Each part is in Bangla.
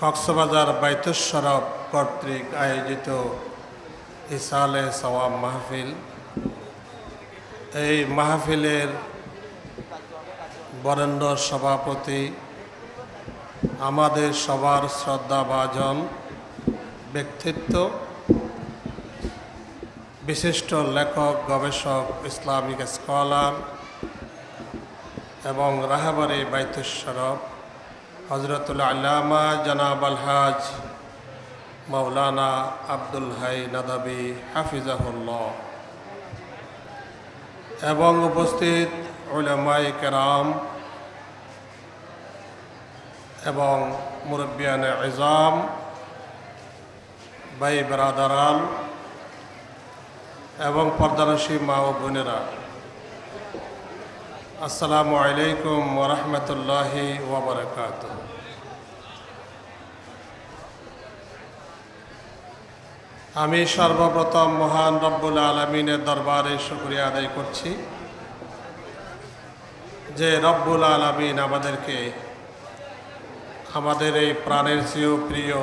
কক্সবাজার বাইতুসরফ কর্তৃক আয়োজিত ইসালে সওয়াব মাহফিল। এই মাহফিলের বরেণ্য সভাপতি, আমাদের সবার শ্রদ্ধাভাজন, ব্যক্তিত্ব, বিশিষ্ট লেখক, গবেষক, ইসলামিক স্কলার এবং রাহাবারি বাইতুসরফ হজরতুল আল্লামা জনাব আলহাজ মৌলানা আব্দুল হাই নাদাবি হাফিজাহুল্লাহ। এবং উপস্থিত উলামাই কেরাম এবং মুরব্বিয়ান ইজাম ভাই বেরাদারান এবং পর্দানসী মা ও বোনেরা। আসসালামু আলাইকুম ওরহমতুল্লাহি ওবরাকাত আমি সর্বপ্রথম মহান রব্বুল আলমিনের দরবারে শুক্রিয়া আদায় করছি যে রব্বুল আলমিন আমাদেরকে আমাদের এই প্রাণের চেয়েও প্রিয়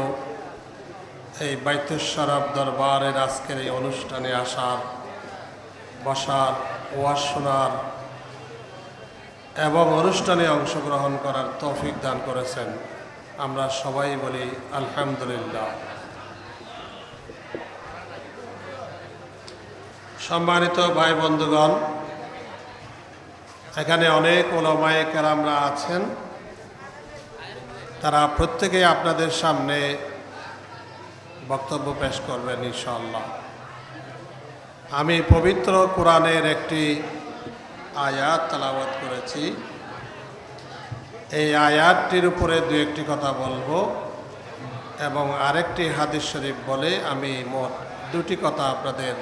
এই বাইতুস্বরব দরবারের আজকের এই অনুষ্ঠানে আসার, বসার, ওয়াজ শোনার এবং অনুষ্ঠানে অংশগ্রহণ করার তৌফিক দান করেছেন। আমরা সবাই বলি আলহামদুলিল্লাহ। সম্মানিত ভাই বন্ধুগণ, এখানে অনেক ওলমায়ে কেরামরা আছেন। তারা প্রত্যেকেই আপনাদের সামনে বক্তব্য পেশ করবেন ইনশাল্লাহ আমি পবিত্র কোরআনের একটি আয়াত তালাবাত করেছি। এই আয়াতটির উপরে দু একটি কথা বলব এবং আরেকটি হাদিস শরীফ বলে আমি মোট দুটি কথা আপনাদের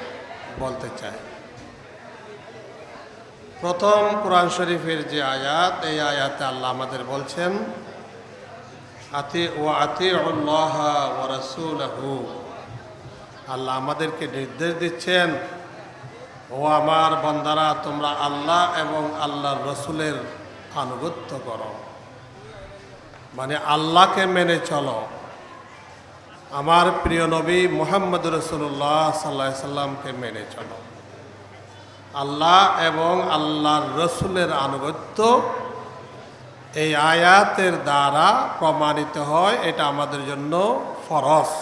বলতে চাই। প্রথম, কোরআন শরীফের যে আয়াত, এই আয়াতে আল্লাহ আমাদের বলছেন, আতি ও আতি আল্লাহ ও রসুলহু। আল্লাহ আমাদেরকে নির্দেশ দিচ্ছেন ও আমার বন্দারা, তোমরা আল্লাহ এবং আল্লাহর রসুলের আনুগত্য করো। মানে আল্লাহকে মেনে চলো। আমার প্রিয় নবী মোহাম্মদ রসুল্লাহ সাল্লাহ সাল্লামকে মেনে চলো। আল্লাহ এবং আল্লাহর রসুলের আনুগত্য এই আয়াতের দ্বারা প্রমাণিত হয়, এটা আমাদের জন্য ফরস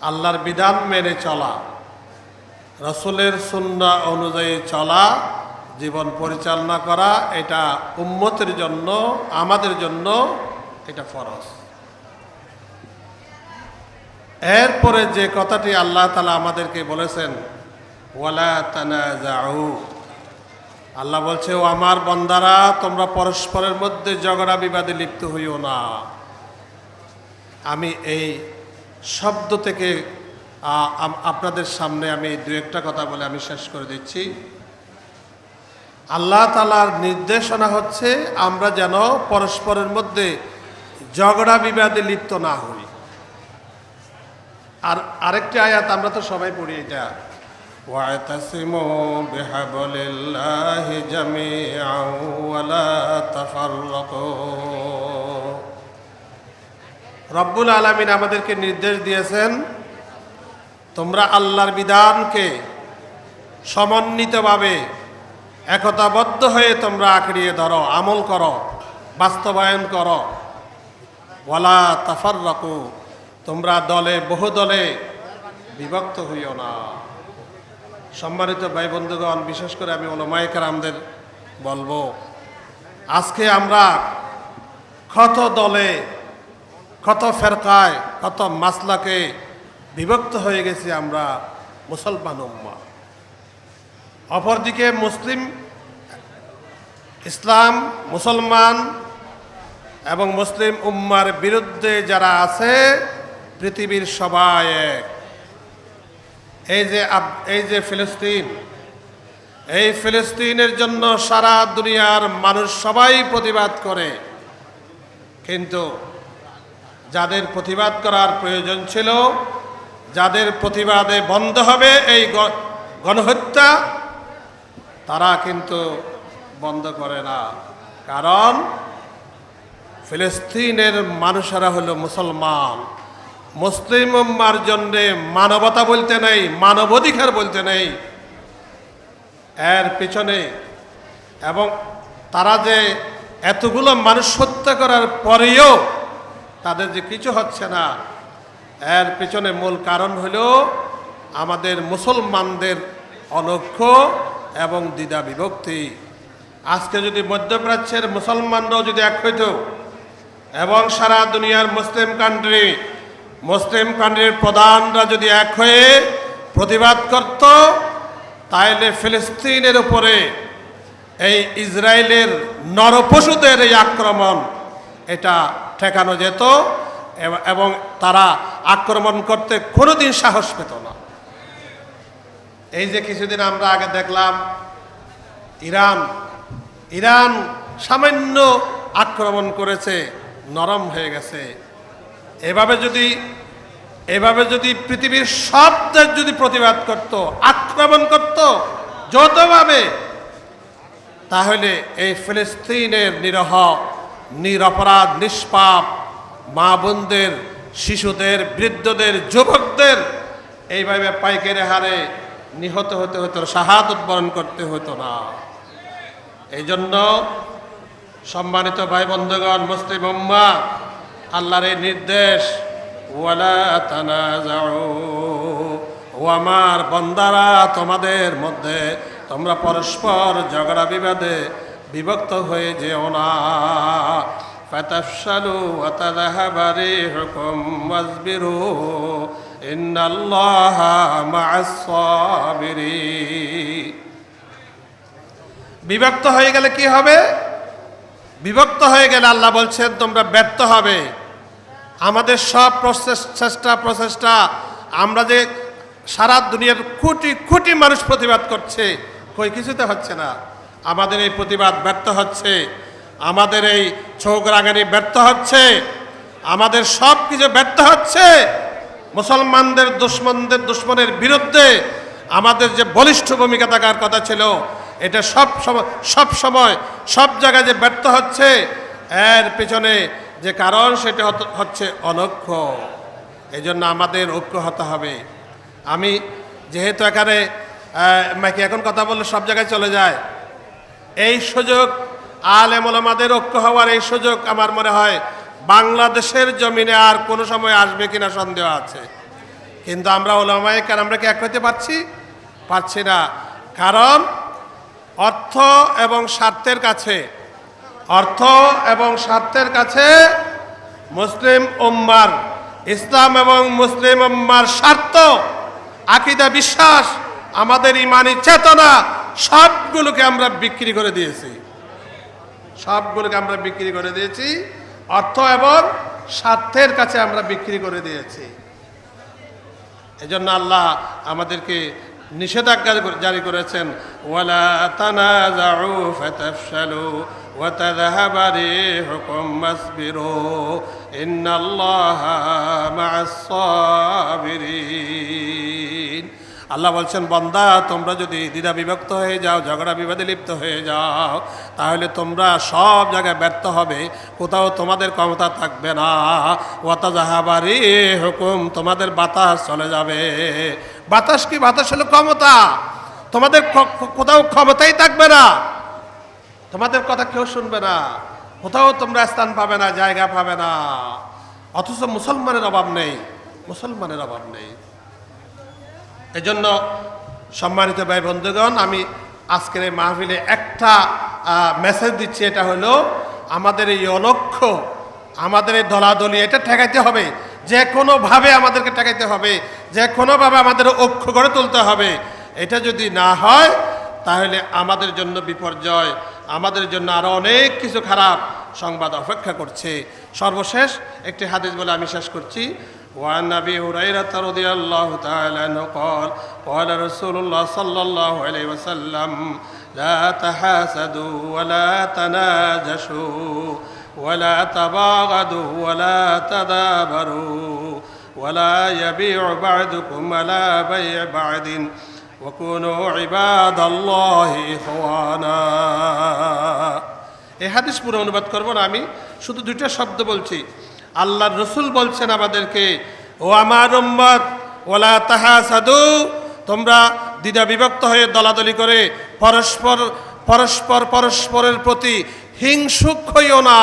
আল্লাহর বিধান মেনে চলা। রসুলের সুন্না অনুযায়ী চলা, জীবন পরিচালনা করা, এটা উম্মতের জন্য, আমাদের জন্য এটা ফরজ। এরপরে যে কথাটি আল্লাহ তালা আমাদেরকে বলেছেন, ওয়ালা তানা যাও আল্লাহ বলছে, ও আমার বন্দারা, তোমরা পরস্পরের মধ্যে ঝগড়া বিবাদে লিপ্ত হইও না। আমি এই শব্দ থেকে আপনাদের সামনে আমি দু একটা কথা বলে আমি শেষ করে দিচ্ছি আল্লাহ তালার নির্দেশনা হচ্ছে আমরা যেন পরস্পরের মধ্যে ঝগড়া বিবাদে লিপ্ত না হই আর আরেকটি আয়াত আমরা তো সবাই পড়ি এটা واعتصموا بحبل الله جميعا ولا تفرقوا রব্বুল আলমিন আমাদেরকে নির্দেশ দিয়েছেন তোমরা আল্লাহর বিধানকে সমন্বিতভাবে একতাবদ্ধ হয়ে তোমরা আঁকড়িয়ে ধরো, আমল করো, বাস্তবায়ন করো। ওয়ালা তাফার রাখো তোমরা দলে বহু দলে বিভক্ত হইও না। সম্মানিত ভাই বন্ধুগণ, বিশেষ করে আমি ওলমাইকার আমাদের বলব, আজকে আমরা ক্ষত দলে কত ফেরকায় কত মাসলাকে বিভক্ত হয়ে গেছি আমরা মুসলমান উম্মা। অপরদিকে মুসলিম, ইসলাম, মুসলমান এবং মুসলিম উম্মার বিরুদ্ধে যারা আছে, পৃথিবীর সবাই এক। এই যে এই যে ফিলিস্তিন, এই ফিলিস্তিনের জন্য সারা দুনিয়ার মানুষ সবাই প্রতিবাদ করে। কিন্তু যাদের প্রতিবাদ করার প্রয়োজন ছিল যাদের প্রতিবাদে বন্ধ হবে এই গণহত্যা, তারা কিন্তু বন্ধ করে না। কারণ ফিলিস্তিনের মানুষেরা হলো মুসলমান। মুসলিম উম্মার জন্যে মানবতা বলতে নেই, মানবাধিকার বলতে নেই। এর পিছনে এবং তারা যে এতগুলো মানুষ হত্যা করার পরেও তাদের যে কিছু হচ্ছে না এর পেছনে মূল কারণ হল আমাদের মুসলমানদের অনক্ষ এবং দ্বিধা বিভক্তি। আজকে যদি মধ্যপ্রাচ্যের মুসলমানরাও যদি এক হইত এবং সারা দুনিয়ার মুসলিম কান্ট্রি মুসলিম কান্ট্রির প্রধানরা যদি এক হয়ে প্রতিবাদ করত, তাইলে ফিলিস্তিনের উপরে এই ইসরায়েলের নরপশুদের এই আক্রমণ, এটা ঠেকানো যেত। এব- তারা আক্রমণ করতে কোনোদিন সাহস পেত না। এই যে কিছুদিন আমরা আগে দেখলাম, ইরান ইরান সামান্য আক্রমণ করেছে, নরম হয়ে গেছে। এভাবে যদি এভাবে যদি পৃথিবীর সব দেশ যদি প্রতিবাদ করত, আক্রমণ করত যতভাবে তাহলে এই ফিলিস্তিনের নিরহ, নিরপরাধ, নিষ্পাপ মা বোনদের শিশুদের, বৃদ্ধদের, যুবকদের এইভাবে পাইকারি হারে নিহত হতে হতো শাহাদত বরণ করতে হতো না। এই জন্য সম্মানিত ভাই বন্ধুগণ, মুসলিম উম্মা, আল্লাহর এই নির্দেশ, ওয়ালা তানাজাউ ও আমার বন্দারা তোমাদের মধ্যে তোমরা পরস্পর ঝগড়া বিবাদে বিভক্ত হয়ে যেও না। ফাতাফশালু ওয়া তাযহাবা রিহুকুম ওয়াসবিরু। ইন্নাল্লাহা মা'আস সাবিরিন বিভক্ত হয়ে গেলে কি হবে? বিভক্ত হয়ে গেলে আল্লাহ বলছেন, তোমরা ব্যর্থ হবে। আমাদের সব চেষ্টা, প্রচেষ্টা, আমরা যে সারা দুনিয়ার কোটি কোটি মানুষ প্রতিবাদ করছে, কই কিছুতে হচ্ছে না। আমাদের এই প্রতিবাদ ব্যর্থ হচ্ছে। আমাদের এই চোখ রাগানি ব্যর্থ হচ্ছে, আমাদের সব কিছু ব্যর্থ হচ্ছে। মুসলমানদের, দুশ্মনদের, দুশ্মনের বিরুদ্ধে আমাদের যে বলিষ্ঠ ভূমিকা থাকার কথা ছিল, এটা সব সব সময়, সব জায়গায় যে ব্যর্থ হচ্ছে, এর পেছনে যে কারণ সেটা হচ্ছে অনক্ষ এই জন্য আমাদের ঐক্য হতে হবে। আমি যেহেতু এখানে মাইকে এখন কথা বললে সব জায়গায় চলে যায়। এই সুযোগ আলেম ওলামাদের ঐক্য হওয়ার এই সুযোগ আমার মনে হয় বাংলাদেশের জমিনে আর কোনো সময় আসবে কিনা সন্দেহ আছে। কিন্তু আমরা ওলামায় কারণ আমরা কি এক হতে পারছি? পারছি না। কারণ অর্থ এবং স্বার্থের কাছে, অর্থ এবং স্বার্থের কাছে মুসলিম উম্মার, ইসলাম এবং মুসলিম উম্মার স্বার্থ, আকিদা, বিশ্বাস, আমাদের ইমানি চেতনা, সবগুলোকে আমরা বিক্রি করে দিয়েছি। সবগুলোকে আমরা বিক্রি করে দিয়েছি। অর্থ এবং স্বার্থের কাছে আমরা বিক্রি করে দিয়েছি। এজন্য আল্লাহ আমাদেরকে নিষেধাজ্ঞা জারি করেছেন, ওয়ালা আল্লাহ বলছেন, বন্দা, তোমরা যদি দ্বিধা বিভক্ত হয়ে যাও, ঝগড়া বিবাদে লিপ্ত হয়ে যাও, তাহলে তোমরা সব জায়গায় ব্যর্থ হবে। কোথাও তোমাদের ক্ষমতা থাকবে না। ওয়াতা জাহাবারি হুকুম তোমাদের বাতাস চলে যাবে। বাতাস কি? বাতাস হলো ক্ষমতা। তোমাদের কোথাও ক্ষমতাই থাকবে না। তোমাদের কথা কেউ শুনবে না। কোথাও তোমরা স্থান পাবে না, জায়গা পাবে না। অথচ মুসলমানের অভাব নেই। মুসলমানের অভাব নেই। এজন্য সম্মানিত ভাই বন্ধুগণ, আমি আজকের এই মাহফিলে একটা মেসেজ দিচ্ছি, এটা হলো আমাদের এই অলক্ষ্য, আমাদের এই দলাদলি, এটা ঠেকাইতে হবে। যে কোনোভাবে আমাদেরকে ঠেকাইতে হবে যে কোনোভাবে আমাদের অক্ষ গড়ে তুলতে হবে। এটা যদি না হয়, তাহলে আমাদের জন্য বিপর্যয়, আমাদের জন্য আরও অনেক কিছু খারাপ সংবাদ অপেক্ষা করছে। সর্বশেষ একটি হাদিস বলে আমি শেষ করছি। وعن ابي هريره رضي الله تعالى عنه قال قال رسول الله صلى الله عليه وسلم لا تحاسدوا ولا تناجشوا ولا تباغضوا ولا تدابروا ولا يبيع بعضكم على بيع بعض وكونوا عباد الله إخوانا এই হাদিস পুরো অনুবাদ করব না আমি শুধু দুইটা শব্দ বলছি আল্লাহর রসুল বলছেন আমাদেরকে, ও আমার উম্মত ওলা তাহা সাধু তোমরা দ্বিধা বিভক্ত হয়ে দলাদলি করে পরস্পর পরস্পর পরস্পরের প্রতি হিংসুক হইও না।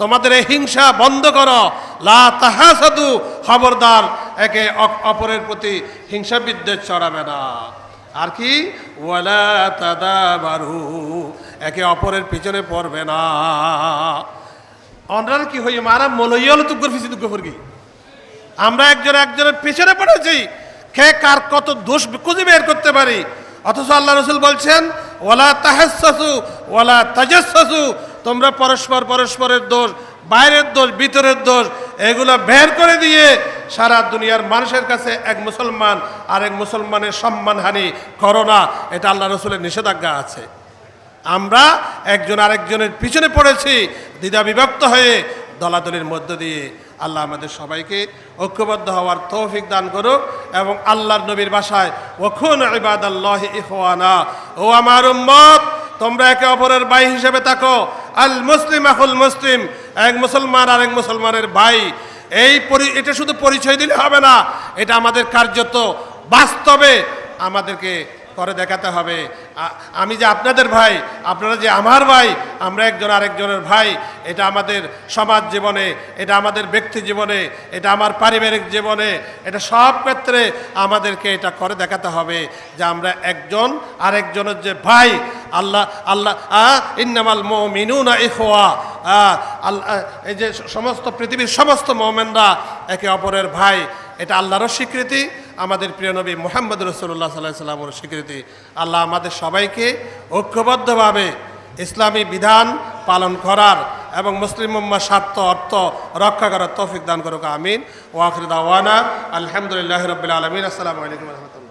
তোমাদের এই হিংসা বন্ধ করো। লা তাহা সাধু খবরদার, একে অপরের প্রতি হিংসা বিদ্বেষ চড়াবে না। আর কি? ওয়ালা তাদাবারু, একে অপরের পিছনে পড়বে না। অনরার কি হই মারা? মলইয়াল তুগ্গর ফিসি তুগ্গর ফুরগি আমরা একজন একজনের পিছনে পড়েছি। কে কার কত দোষ খুঁজে বের করতে পারি? অথচ আল্লাহ রসুল বলছেন ওলা তাহাসু ওলা তাজাসু তোমরা পরস্পর পরস্পরের দোষ, বাইরের দোষ, ভিতরের দোষ, এগুলো বের করে দিয়ে সারা দুনিয়ার মানুষের কাছে এক মুসলমান আর এক মুসলমানের সম্মানহানি করো না এটা আল্লাহ রসুলের নিষেধাজ্ঞা আছে। আমরা একজন আরেকজনের পিছনে পড়েছি, দ্বিধা বিভক্ত হয়ে দলাদলির মধ্য দিয়ে। আল্লাহ আমাদের সবাইকে ঐক্যবদ্ধ হওয়ার তৌফিক দান করুক এবং আল্লাহর নবীর বাসায়, ওখুন ইবাদ আল্লাহ ইহওয়ানা ও আমার উম্মত, তোমরা একে অপরের ভাই হিসেবে থাকো। আল মুসলিম আহুল মুসলিম, এক মুসলমান আর এক মুসলমানের ভাই। এই পরি, এটা শুধু পরিচয় দিলে হবে না, এটা আমাদের কার্যত বাস্তবে আমাদেরকে করে দেখাতে হবে। আমি যে আপনাদের ভাই আপনারা যে আমার ভাই আমরা একজন আরেকজনের ভাই এটা আমাদের সমাজ জীবনে এটা আমাদের ব্যক্তি জীবনে এটা আমার পারিবারিক জীবনে এটা সব ক্ষেত্রে আমাদেরকে এটা করে দেখাতে হবে যে আমরা একজন আরেকজনের যে ভাই আল্লাহ আল্লাহ আ ইন্নামাল মিনুনা আ, আল্লাহ এই যে সমস্ত পৃথিবীর সমস্ত মোমেনরা একে অপরের ভাই এটা আল্লাহরও স্বীকৃতি আমাদের প্রিয় নবী মোহাম্মদ রসুল্লাহ সাল্লাহ সাল্লামর স্বীকৃতি। আল্লাহ আমাদের সবাইকে ঐক্যবদ্ধভাবে ইসলামী বিধান পালন করার এবং মুসলিম উম্মার স্বার্থ, অর্থ রক্ষা করার তৌফিক দান করুক, আমিন। ওয়াফরিদ ওয়ানা আলহামদুলিল্লাহ রবিল আলমিন। আসসালামু আলাইকুম রহমতুল্লাহ।